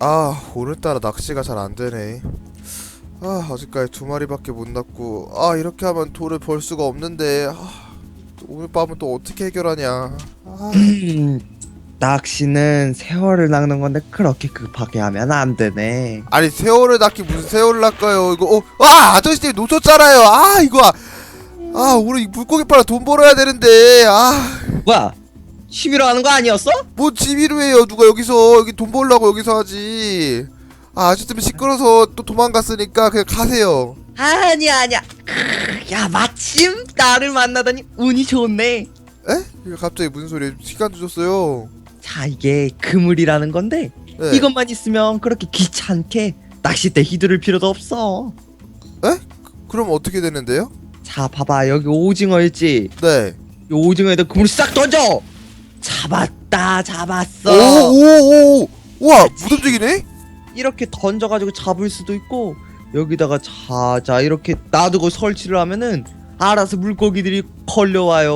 아 오늘따라 낚시가 잘 안되네. 아 아직까지 두 마리밖에 못 났고 아 이렇게 하면 돌을 벌 수가 없는데 아, 오늘 밤은 또 어떻게 해결하냐. 아, 음, 낚시는 세월을 낚는 건데 그렇게 급하게 하면 안 되네. 아니 세월을 낚기 무슨 세월을 낚아요? 이거 어, 아 아저씨 놓쳤잖아요. 아 이거 아, 아 오늘 이 물고기 팔아 돈 벌어야 되는데. 아뭐 뭐야? 취미로 하는 거 아니었어? 지비로 해요 누가 여기서 여기 돈 벌려고 여기서 하지 아 아저씨 때문에 시끄러서 또 도망갔으니까 그냥 가세요 아니야 아니야. 크으, 야 마침 나를 만나다니 운이 좋네. 에? 이거 갑자기 무슨 소리예요 시간 주셨어요 자 이게 그물이라는 건데 네. 이것만 있으면 그렇게 귀찮게 낚싯대 휘두를 필요도 없어. 그럼 어떻게 되는데요? 자 봐봐 여기 오징어 있지? 네. 이 오징어에다 그물 싹 던져. 잡았다 잡았어. 오오오 우와 무덤직이네? 이렇게 던져가지고 잡을 수도 있고 여기다가 자자 이렇게 놔두고 설치를 하면은 알아서 물고기들이 걸려와요.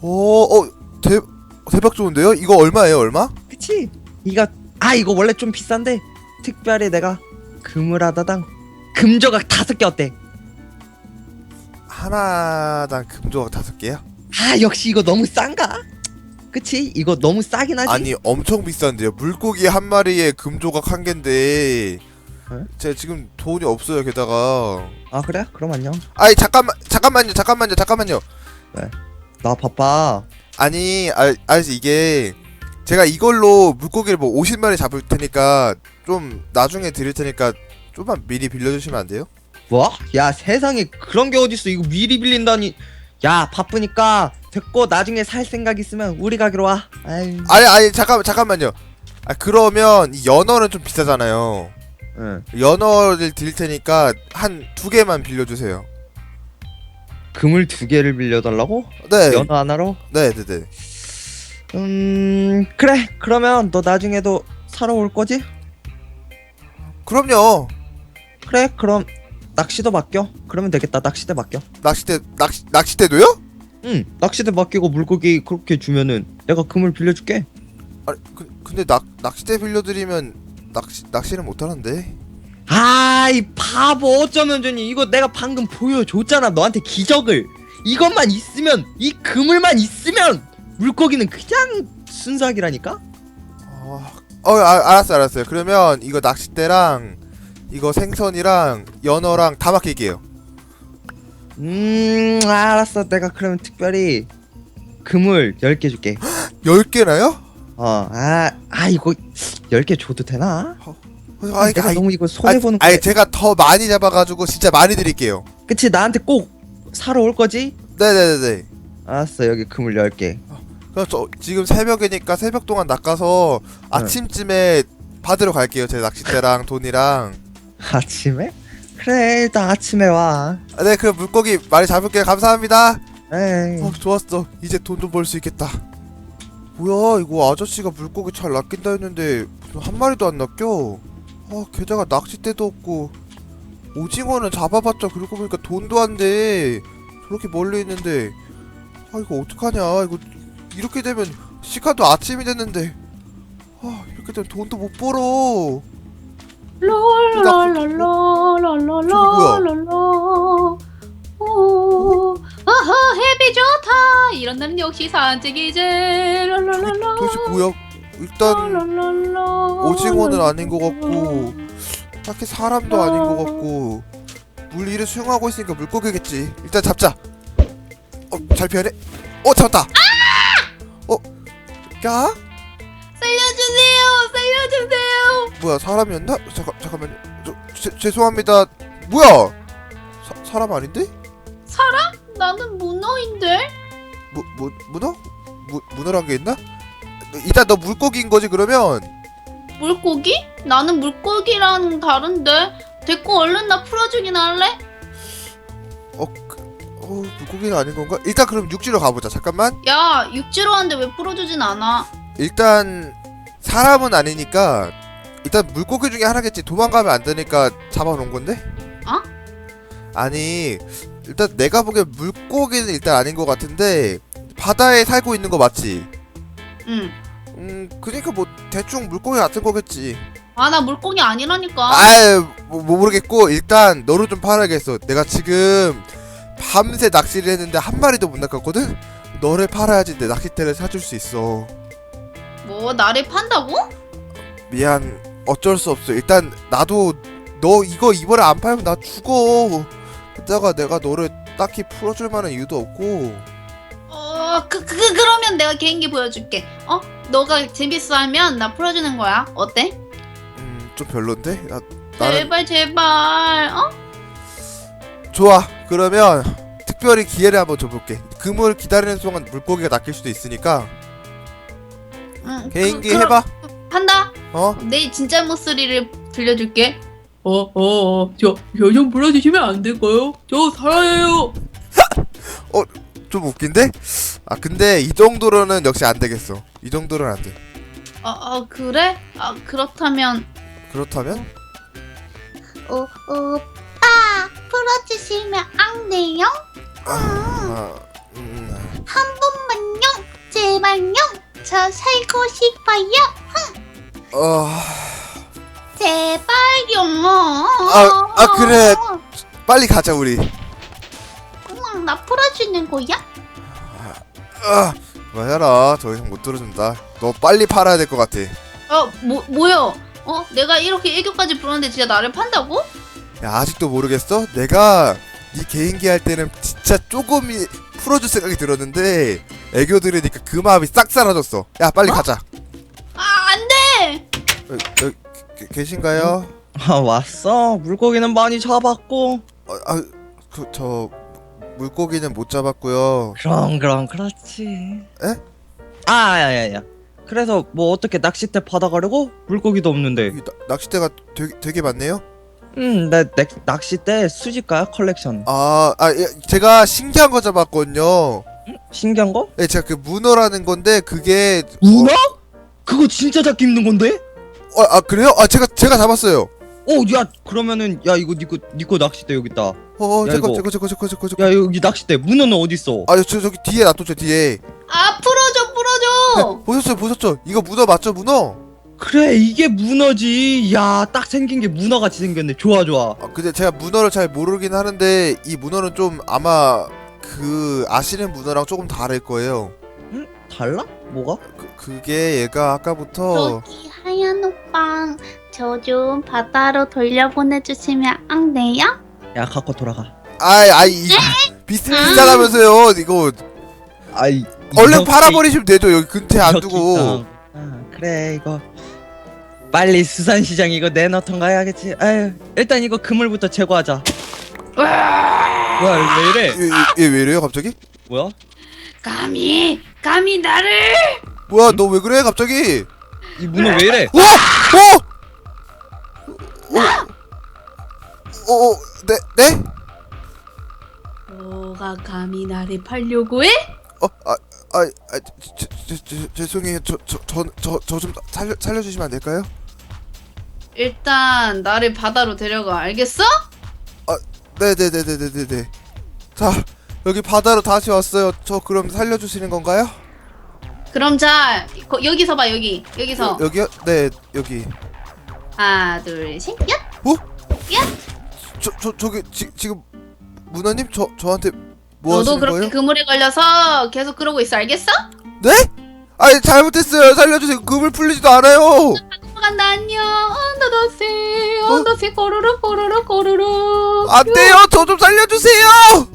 어어 대 대박 좋은데요? 이거 얼마예요 얼마? 그치? 이거 아 이거 원래 좀 비싼데 특별히 내가 그물 하다당 금조각 다섯 개 어때? 하나당 금조각 다섯 개요? 아 역시 이거 너무 싼가? 그치? 이거 너무 싸긴 하지? 아니 엄청 비싼데요. 물고기 한 마리에 금조각 한 개인데 에? 제가 지금 돈이 없어요. 게다가 아 그래? 그럼 안녕 아니 잠깐만 잠깐만요 잠깐만요 잠깐만요. 나 바빠 아니 아, 아저씨 이게 제가 이걸로 물고기를 뭐 50마리 잡을 테니까 좀 나중에 드릴 테니까 좀만 미리 빌려주시면 안 돼요? 뭐? 야 세상에 그런 게 어딨어 이거 미리 빌린다니 야 바쁘니까 됐고 나중에 살 생각 있으면 우리 가기로 와 아유 아니 아니 잠깐 잠깐만요. 아 그러면 이 연어는 좀 비싸잖아요. 응. 연어를 드릴 테니까 한 두 개만 빌려주세요. 그물 두 개를 빌려달라고? 네. 연어 하나로? 네, 네, 네. 음 그래 그러면 너 나중에도 사러 올 거지? 그럼요. 그래 그럼 낚시도 맡겨 그러면 되겠다 낚시대 맡겨 낚싯대 낚시 낚싯대도요? 응 낚시대 맡기고 물고기 그렇게 주면은 내가 그물 빌려줄게 아니 그, 근데 낚 낚싯대 빌려드리면 낚시 낚시는 못 하는데. 아이 바보 어쩌면 좋니 이거 내가 방금 보여줬잖아 너한테 기적을 이것만 있으면 이 그물만 있으면 물고기는 그냥 순삭이라니까 어, 어 아, 알았어 알았어요. 그러면 이거 낚싯대랑 이거 생선이랑 연어랑 다 맡길게요. 음 알았어 내가 그러면 특별히 그물 10개 줄게 10개나요? 어아 아 이거 10개 줘도 되나? 아이, 내가 너무 이거 손해보는 거야 제가 더 많이 잡아가지고 진짜 많이 드릴게요. 그치 나한테 꼭 사러 올 거지? 네네네네. 알았어 여기 그물 10개 그럼 저 지금 새벽이니까 새벽 동안 낚아서 아침쯤에 받으러 갈게요. 제 낚싯대랑 돈이랑. 아침에? 그래 일단 아침에 와 아, 네, 그럼 물고기 많이 잡을게요. 감사합니다. 에이 어, 좋았어. 이제 돈좀벌수 있겠다. 뭐야, 이거 아저씨가 물고기 잘 낚인다 했는데 무슨 한 마리도 안 낚여? 아, 게다가 낚싯대도 없고 오징어는 잡아봤자 그러고 보니까 돈도 안 돼. 저렇게 멀리 있는데 아 이거 어떡하냐? 이거 이렇게 되면 시간도 아침이 됐는데 아 이렇게 되면 돈도 못 벌어. 롤롤롤롤롤롤롤 오 아하 헤비 좋다 이런 날은 역시 산책이지 롤롤롤롤 도대체 뭐야? 일단 롤롤롤 오징어는 아닌 것 같고 딱히 사람도 아닌 것 같고 물 위를 수영하고 있으니까 물고기겠지 일단 잡자 어 잘 피하네 어 잡았다 어? 야? 살려주세요 살려주세요 뭐야 사람이었나? 잠깐 잠깐만요 저 제, 죄송합니다 뭐야 사, 사람 아닌데? 사람? 나는 문어인데 무, 무, 문어? 무, 문어란 게 있나? 일단 너 물고기인 거지 그러면 물고기? 나는 물고기랑 다른데 됐고 얼른 나 풀어주긴 할래? 어, 그, 어 물고기는 아닌 건가? 일단 그럼 육지로 가보자 잠깐만 야 육지로 하는데 왜 풀어주진 않아 일단 사람은 아니니까 일단 물고기 중에 하나겠지 도망가면 안 되니까 잡아놓은 건데? 어? 아니 일단 내가 보기엔 물고기는 일단 아닌 것 같은데 바다에 살고 있는 거 맞지? 응 음 그러니까 뭐 대충 물고기 같은 거겠지 아 나 물고기 아니라니까. 아유 뭐, 뭐 모르겠고 일단 너를 좀 팔아야겠어 내가 지금 밤새 낚시를 했는데 한 마리도 못 낚았거든 너를 팔아야지 내 낚싯대를 사줄 수 있어 뭐 나를 판다고? 미안 어쩔 수 없어 일단 나도 너 이거 이번에 안 팔면 나 죽어 그때가 내가 너를 딱히 풀어줄 만한 이유도 없고 어그 그, 그, 그러면 내가 개인기 보여줄게. 어 너가 재밌어 하면 나 풀어주는 거야. 어때? 음 좀 별론데 나, 나는 제발 제발. 어? 좋아 그러면 특별히 기회를 한번 줘볼게 금을 기다리는 동안 물고기가 낚일 수도 있으니까 응, 개인기 그, 해봐 한다. 어? 내 진짜 목소리를 들려줄게. 어, 어, 어, 저, 저 좀 불러주시면 안 될까요? 저 살아요. 좀 웃긴데? 아 근데 이 정도로는 역시 안 되겠어. 이 정도는 안 돼. 어, 어 그래? 아 그렇다면 그렇다면? 어, 오빠 풀어주시면 안 돼요? 아, 음, 한 번만요. 제발요. 저 살고 싶어요. 어, 제발요. 아, 아, 그래. 빨리 가자 우리. 그냥 나 풀어주는 거야? 아, 그만해라. 더 이상 못 들어준다. 너 빨리 팔아야 될 것 같아. 어, 뭐 뭐요? 어, 내가 이렇게 애교까지 부르는데 진짜 나를 판다고? 야 아직도 모르겠어? 내가 네 개인기 할 때는 진짜 조금이 풀어줄 생각이 들었는데 애교 들으니까 그 마음이 싹 사라졌어. 야 빨리 가자. 아, 안 돼. 여, 계신가요? 아 왔어 물고기는 많이 잡았고 어, 아, 그저 물고기는 못 잡았고요. 그럼 그럼 그렇지 에? 아 야야야 그래서 뭐 어떻게 낚싯대 받아가려고? 물고기도 없는데 나- 낚싯대가 되게, 되게 많네요. 음나 낚싯대 수집가야 컬렉션 아, 아, 예, 제가 신기한 거 잡았거든요. 신기한 거? 예, 제가 그 문어라는 건데 그게 문어? 그거 진짜 잡기 힘든 건데? 어, 아 그래요? 아 제가 제가 잡았어요. 어 야 그러면은 야 이거 니거 니거 낚싯대 여기 있다 어, 야, 잠깐, 이거. 잠깐, 잠깐, 잠깐, 잠깐, 잠깐. 야 여기 낚싯대 문어는 어디 있어? 아, 저 저기 뒤에 놔뒀죠 뒤에. 아, 풀어줘, 풀어줘. 보셨어요, 보셨죠? 이거 문어 맞죠, 문어? 그래 이게 문어지 야 딱 생긴 게 문어같이 생겼네 좋아 좋아 아, 근데 제가 문어를 잘 모르긴 하는데 이 문어는 좀 아마 그 아시는 문어랑 조금 다를 거예요. 응? 달라? 뭐가? 그, 그게 얘가 아까부터 저기 하얀 오빠, 저좀 바다로 돌려보내주시면 안 돼요? 야 갖고 돌아가 아이, 아이, 이, 비슷비슷하다면서요. 이거 아이 얼른 팔아버리시면 되죠. 여기 근처에 안 두고. 아, 그래 이거 빨리 수산시장 이거 내놓던가 해야겠지 아유 일단 이거 그물부터 제거하자 뭐야 왜 이래 얘, 얘, 얘왜 이래요, 갑자기? 뭐야 감히, 감히 나를. 뭐야, 너 왜 그래, 갑자기? 이 문어 왜 이래 어! 어! 어, 어, 네, 네? 너가 감히 나를 팔려고 해? 어, 아, 아, 아, 저, 저, 저, 죄송해요. 저, 저, 저, 저, 저 좀 살려, 살려주시면 안 될까요? 일단 나를 바다로 데려가, 알겠어? 네, 네, 네, 네, 네, 네, 네. 자, 여기 바다로 다시 왔어요. 저 그럼 살려주시는 건가요? 그럼 자, 거, 여기서 봐, 여기, 여기서. 여, 여기요? 네, 여기. 하나, 둘, 셋, 야! 저, 저, 저기 지, 지금 문화님 저, 저한테 뭐 너도 하시는 그렇게 거예요? 그물에 걸려서 계속 그러고 있어, 알겠어? 네? 아니 잘못했어요. 살려주세요. 그물 풀리지도 않아요. 간다, 안녕. 언 다시 어? 다시 꼬르륵 꼬르륵 꼬르륵 안 돼요! 저 좀 살려주세요!